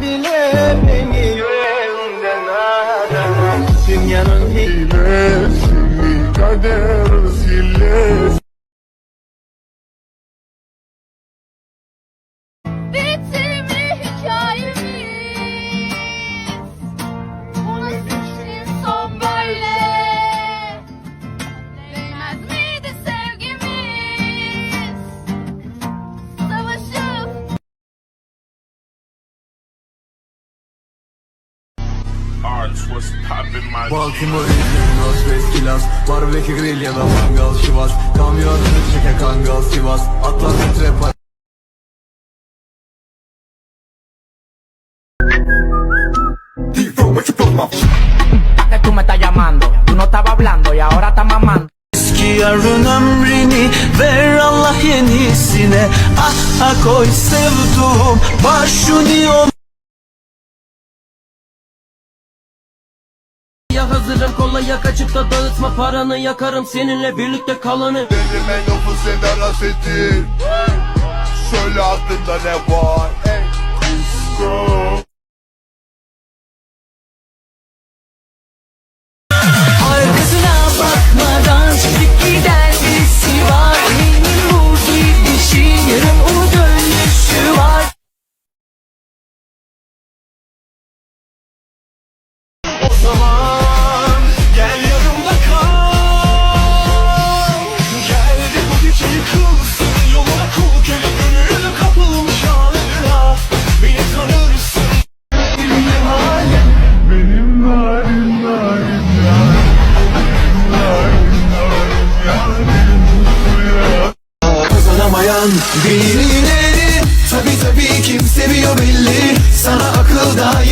bile beni yüreğimden arar Dünyanın Hilesini kader zillesi Bitti Arts was popping my Baltimore, Illinois, Veskilas Barbekü grill ya da mangal şivas Kamyonunu çeke kangal Sivas. Atlantik trap que tú me estás llamando. Tú no estabas hablando y ahora estás mamando. Eski yarın ömrünü ver Allah yenisine Ah ah koy sevduğum başını o Ya hazırım kolaya kaçıp da dağıtma paranı Yakarım seninle birlikte kalanı. Elime nüfus eder asetin Söyle aklında ne var? Ey Disco. Arkasına bakmadan çekip giden birisi var. Benim vurdu yarın o dönüşü var. O zaman Kazanamayan birileri. Tabi tabi kim seviyor belli. Sana akıl daha